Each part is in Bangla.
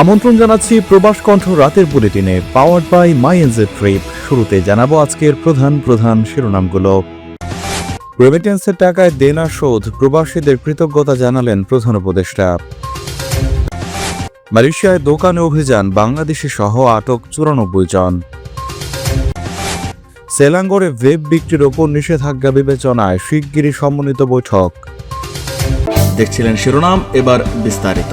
আমন্ত্রণ জানাচ্ছি প্রবাস কণ্ঠ রাতের বুলেটিনে powered by my NJ trip শুরুতে জানাব আজকের প্রধান প্রধান শিরোনামগুলো। রেমিটেন্সের টাকায় দেনা শোধ, প্রবাসীদের কৃতজ্ঞতা জানালেন প্রধান উপদেষ্টা। মালয়েশিয়ায় দোকানে অভিযান, বাংলাদেশি সহ আটক চুরানব্বই জন। সেলাঙ্গরে ওয়েব বিক্রির ওপর নিষেধাজ্ঞা বিবেচনায় শিগগিরই সমন্বিত বৈঠক। দেখছিলেন শিরোনাম, এবার বিস্তারিত।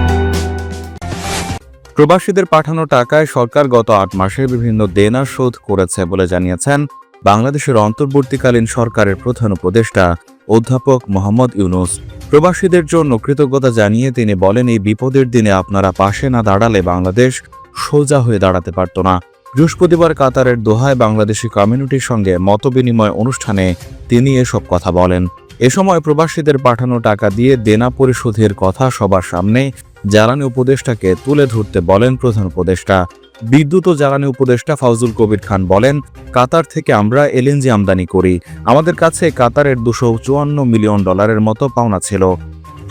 প্রবাসীদের পাঠানো টাকায় সরকার গত আট মাসে বিভিন্ন দেনা শোধ করেছে বলে জানিয়েছেন বাংলাদেশের অন্তর্বর্তীকালীন সরকারের প্রধান উপদেষ্টা অধ্যাপক মোহাম্মদ ইউনুস। প্রবাসীদের জন্য কৃতজ্ঞতা জানিয়ে তিনি বলেন, এই বিপদের দিনে আপনারা পাশে না দাঁড়ালে বাংলাদেশ সোজা হয়ে দাঁড়াতে পারত না। বৃহস্পতিবার কাতারের দোহায় বাংলাদেশি কমিউনিটির সঙ্গে মতবিনিময় অনুষ্ঠানে তিনি এসব কথা বলেন। এ সময় প্রবাসীদের পাঠানো টাকা দিয়ে দেনা পরিশোধের কথা সবার সামনে জ্বালানি উপদেষ্টাকে তুলে ধরতে বলেন প্রধান উপদেষ্টা। বিদ্যুৎ ও জ্বালানি উপদেষ্টা ফাউজুল কবির খান বলেন, কাতার থেকে আমরা এলএনজি আমদানি করি। আমাদের কাছে কাতারের দুশো চুয়ান্ন মিলিয়ন ডলারের মতো পাওনা ছিল।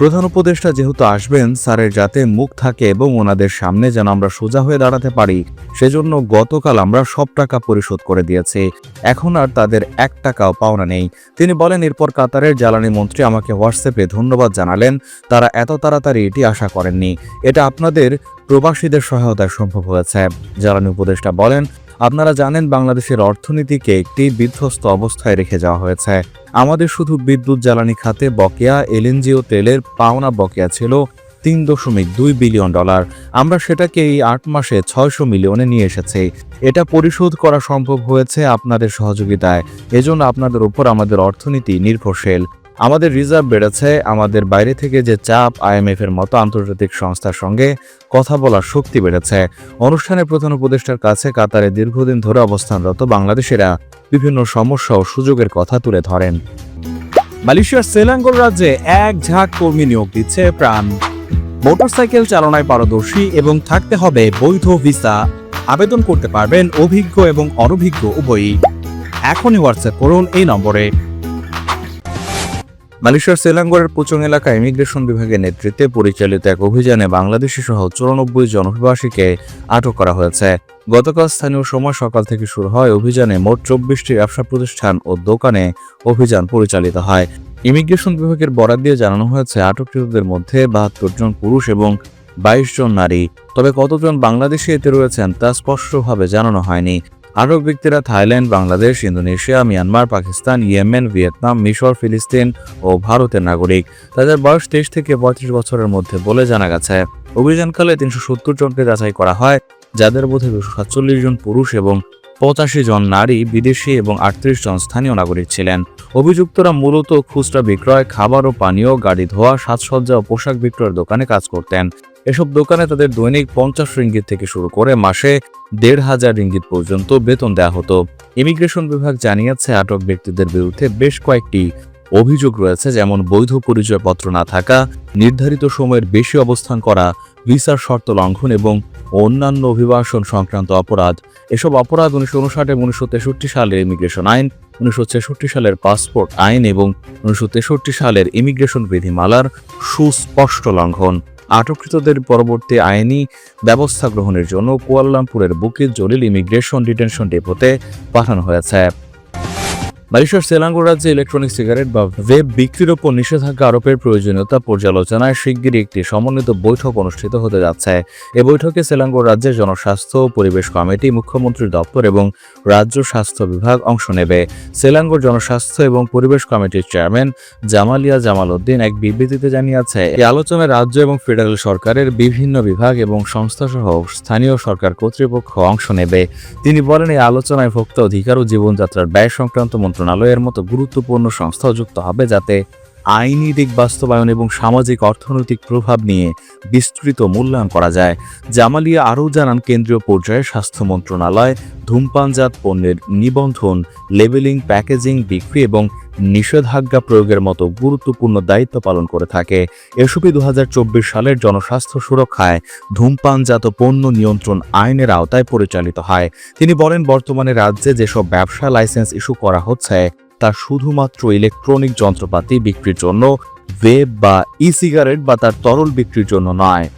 প্রধান উপদেষ্টা যেহেতু আসবেন, স্যারের যাতে মুখ থাকে এবং ওনাদের সামনে যেন আমরা সোজা হয়ে দাঁড়াতে পারি, সেজন্য গতকাল আমরা সব টাকা পরিশোধ করে দিয়েছি। এখন আর তাদের এক টাকাও পাওনা নেই। তিনি বলেন, এরপর কাতারের জ্বালানি মন্ত্রী আমাকে হোয়াটসঅ্যাপে ধন্যবাদ জানালেন। তারা এত তাড়াতাড়ি এটি আশা করেননি। এটা আপনাদের প্রবাসীদের সহায়তায় সম্ভব হয়েছে। জ্বালানি উপদেষ্টা বলেন আপনারা জানেন বাংলাদেশের অর্থনীতিকে একটি বিধ্বস্ত অবস্থায় রেখে যাওয়া হয়েছে। আমাদের শুধু বিদ্যুৎ, জ্বালানি খাতে বকেয়া এলএনজি ও তেলের পাওনা বকেয়া ছিল তিন দশমিক দুই বিলিয়ন ডলার। আমরা সেটাকে এই আট মাসে ছয়শো মিলিয়নে নিয়ে এসেছি। এটা পরিশোধ করা সম্ভব হয়েছে আপনাদের সহযোগিতায়। এজন্য আপনাদের উপর আমাদের অর্থনীতি নির্ভরশীল। আমাদের রিজার্ভ বেড়েছে, আমাদের বাইরে থেকে যে চাপ আইএমএফ এর মতো আন্তর্জাতিক সংস্থার সঙ্গে কথা বলার শক্তি বেড়েছে। অনুষ্ঠানে প্রধান উপদেষ্টার কাছে কাতারে দীর্ঘদিন ধরে অবস্থানরত বাংলাদেশিরা বিভিন্ন সমস্যা ও সুযোগের কথা তুলে ধরেন। মালয়েশিয়ার সেলাঙ্গোর রাজ্যে এক ঝাঁক কর্মী নিয়োগ দিচ্ছে প্রাণ। মোটরসাইকেল চালনায় পারদর্শী এবং থাকতে হবে বৈধ ভিসা। আবেদন করতে পারবেন অভিজ্ঞ এবং অনভিজ্ঞ উভয়ই। এখনই হোয়াটসঅ্যাপ করুন এই নম্বরে। মালয়েশিয়ার সেলাঙ্গরের পুচং এলাকায় ইমিগ্রেশন বিভাগের নেতৃত্বে পরিচালিত এক অভিযানে বাংলাদেশি সহ চুরানব্বই জন অভিবাসীকে আটক করা হয়েছে। গতকাল স্থানীয় সময় সকাল থেকে শুরু হয় অভিযানে মোট চব্বিশটি ব্যবসা প্রতিষ্ঠান ও দোকানে অভিযান পরিচালিত হয়। ইমিগ্রেশন বিভাগের বরাদ দিয়ে জানানো হয়েছে, আটককৃতদের মধ্যে বাহাত্তর জন পুরুষ এবং বাইশ জন নারী। তবে কতজন বাংলাদেশি এতে রয়েছেন তা স্পষ্টভাবে জানানো হয়নি। আটক ব্যক্তিরা Thailand, Bangladesh, Indonesia, Myanmar, Pakistan, Yemen, Vietnam, মিশর, ফিলিস্তিন ও ভারতের নাগরিক। তাদের বয়স তেইশ থেকে পঁয়ত্রিশ বছরের মধ্যে বলে জানা গেছে। অভিযানকালে তিনশো সত্তর জনকে যাচাই করা হয়, যাদের মধ্যে দুশো সাতচল্লিশ জন পুরুষ এবং পঁচাশি জন নারী, বিদেশি এবং আটত্রিশ জন স্থানীয় নাগরিক ছিলেন। অভিযুক্তরা মূলত খুচরা বিক্রয়, খাবার ও পানীয়, গাড়ি ধোয়া, সাজসজ্জা ও পোশাক বিক্রয়ের দোকানে কাজ করতেন। এসব দোকানে তাদের দৈনিক পঞ্চাশ রিঙ্গিত থেকে শুরু করে মাসে দেড় হাজার রিঙ্গিত পর্যন্ত বেতন দেওয়া হতো। ইমিগ্রেশন বিভাগ জানিয়েছে, আটক ব্যক্তিদের বিরুদ্ধে বেশ কয়েকটি অভিযোগ রয়েছে, যেমন বৈধ পরিচয়পত্র না থাকা, নির্ধারিত সময়ের বেশি অবস্থান করা, ভিসার শর্ত লঙ্ঘন এবং অন্যান্য অভিবাসন সংক্রান্ত অপরাধ। এসব অপরাধ উনিশশো উনষাট এবং উনিশশো তেষট্টি সালের ইমিগ্রেশন আইন, উনিশশো ছেষট্টি সালের পাসপোর্ট আইন এবং উনিশশো তেষট্টি সালের ইমিগ্রেশন বিধিমালার সুস্পষ্ট লঙ্ঘন। আটককৃতদের পরবর্তী আইনি ব্যবস্থা গ্রহণের জন্য কুয়ালালামপুরের বুকিত জলিল ইমিগ্রেশন ডিটেনশন ডেপোতে পাঠানো হয়েছে। মালয়েশিয়ার সেলাঙ্গো রাজ্যে ইলেকট্রনিক সিগারেট বা ভেব বিক্রির ওপর নিষেধাজ্ঞা আরোপের প্রয়োজনীয়তা পর্যালোচনায় শিগগিরই একটি সমন্বিত বৈঠক অনুষ্ঠিত হতে যাচ্ছে। এ বৈঠকে সেলাঙ্গো রাজ্যের জনস্বাস্থ্য ও পরিবেশ কমিটি, মুখ্যমন্ত্রীর দপ্তর এবং রাজ্য স্বাস্থ্য বিভাগ অংশ নেবে। সেলাঙ্গোর জনস্বাস্থ্য এবং পরিবেশ কমিটির চেয়ারম্যান জামালিয়া জামাল উদ্দিন এক বিবৃতিতে জানিয়েছে এই আলোচনায় রাজ্য এবং ফেডারেল সরকারের বিভিন্ন বিভাগ এবং সংস্থাসহ স্থানীয় সরকার কর্তৃপক্ষ অংশ নেবে। তিনি বলেন এই আলোচনায় ভোক্তা অধিকার ও জীবনযাত্রার ব্যয় সংক্রান্ত মন্ত্রণালয়ের মতো গুরুত্বপূর্ণ সংস্থা যুক্ত হবে যাতে আইনি দিক বাস্তবায়ন এবং সামাজিক অর্থনৈতিক প্রভাব নিয়ে বিস্তৃত মূল্যায়ন করা যায়। জামালিয়া আরও জানান, কেন্দ্রীয় পর্যায়ে স্বাস্থ্য মন্ত্রণালয় ধূমপানজাত পণ্যের নিবন্ধন, লেবেলিং, প্যাকেজিং, বিক্রি এবং নিষেধাজ্ঞা প্রয়োগের মতো গুরুত্বপূর্ণ দায়িত্ব পালন করে থাকে। এসবই দু সালের জনস্বাস্থ্য সুরক্ষায় ধূমপানজাত পণ্য নিয়ন্ত্রণ আইনের আওতায় পরিচালিত হয়। তিনি বলেন, বর্তমানে রাজ্যে যেসব ব্যবসা লাইসেন্স ইস্যু করা হচ্ছে, তা শুধুমাত্র ইলেকট্রনিক যন্ত্রপাতি বিক্রির জন্য, ওয়েব বা ই সিগারেট বা তার তরল বিক্রির জন্য নয়।